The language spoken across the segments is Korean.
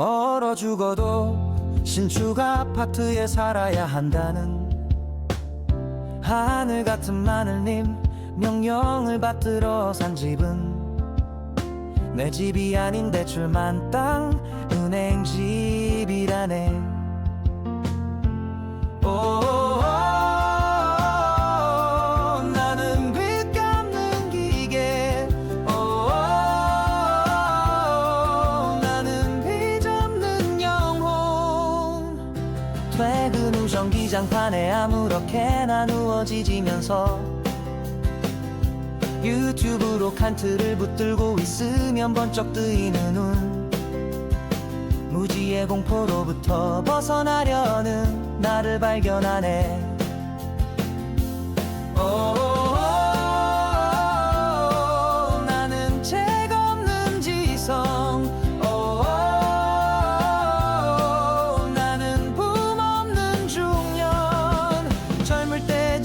얼어 죽어도 신축 아파트에 살아야 한다는 하늘 같은 마늘님 명령을 받들어 산 집은 내 집이 아닌 대출만 땅 은행 집이라네 전기장판에 아무렇게나 누워지지면서 유튜브로 칸트를 붙들고 있으면 번쩍 뜨이는 눈 무지의 공포로부터 벗어나려는 나를 발견하네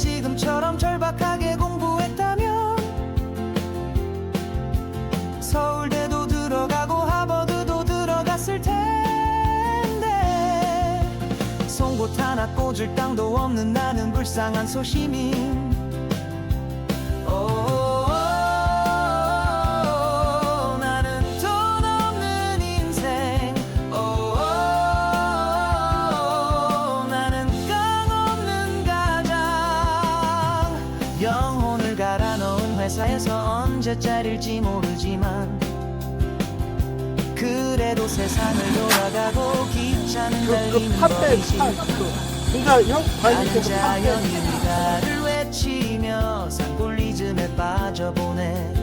지금처럼 절박하게 공부했다면 서울대도 들어가고 하버드도 들어갔을 텐데 송곳 하나 꽂을 땅도 없는 나는 불쌍한 소시민 영혼을 갈아 넣은 회사에서 언제 잘릴지 모르지만 그래도 세상을 돌아가고 기차는 그, 그 달리는 거리지 팥 그. 그러니까 형 팥대 자연인가를 외치며 산골리즘에 빠져보네